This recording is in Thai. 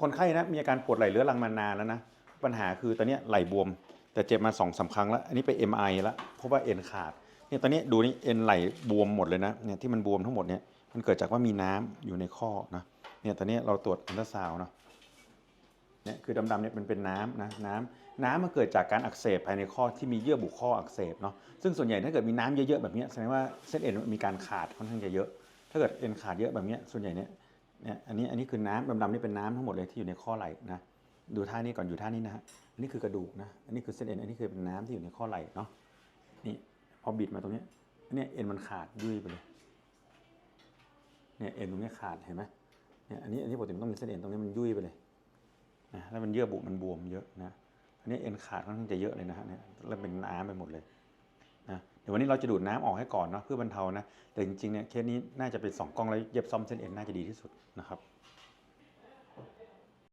คนไข้นะมีอาการปวดไหล่เรื้อรังมานานแล้วนะปัญหาคือตอนนี้ไหล่บวม แต่เจ็บมาสองสามครั้งแล้ว อันนี้ไป MI แล้วเพราะว่าเอ็นขาดเนี่ยตอนนี้ดูนี่เอ็นไหล่บวมหมดเลยนะเนี่ยที่มันบวมทั้งหมดเนี่ยมันเกิดจากว่ามีน้ำอยู่ในข้อนะเนี่ยตอนนี้เราตรวจอัลตราซาวน์เนาะเนี่ยคือดำๆเนี่ยมันเป็นน้ำนะน้ำน้ำมันเกิดจากการอักเสบภายในข้อที่มีเยื่อบุข้ออักเสบเนาะซึ่งส่วนใหญ่ถ้าเกิดมีน้ำเยอะๆแบบนี้แสดงว่าเส้นเอ็นมีการขาดค่อนข้างจะเยอะ ถ้าเกิดเอ็นขาดเยอะแบบนี้ส่วนใหญ่เนี่ย เนี่ยอันนี้อันนี้คือน้ำดำๆนี่เป็นน้ำทั้งหมดเลยที่อยู่ในข้อไหล่นะดูท่านี้ก่อนอยู่ท่านี้นะฮะอันนี้คือกระดูกนะอันนี้คือเส้นเอ็นอันนี้คือเป็นน้ำที่อยู่ในข้อไหล่เนาะนี่พอบิดมาตรงนี้อันเนี้ยเอ็นมันขาดยุ่ยไปเลยเนี่ยเอ็นตรงนี้ขาดเห็นไหมเนี่ยอันนี้อันนี้ปกติมันต้องมีเส้นเอ็นตรงนี้มันยุ่ยไปเลยนะแล้วมันเยื่อบุมันบวมเยอะนะอันนี้เอ็นขาดค่อนข้างจะเยอะเลยนะฮะเนี่ยแล้วเป็นน้ำไปหมดเลย นะเดี๋ยววันนี้เราจะดูดน้ำออกให้ก่อนเนาะเพื่อบรรเทานะแต่จริงๆเนี่ยเคสนี้น่าจะเป็นสองกล้องแล้วเย็บซ่อมเส้นเอ็นน่าจะดีที่สุดนะครับ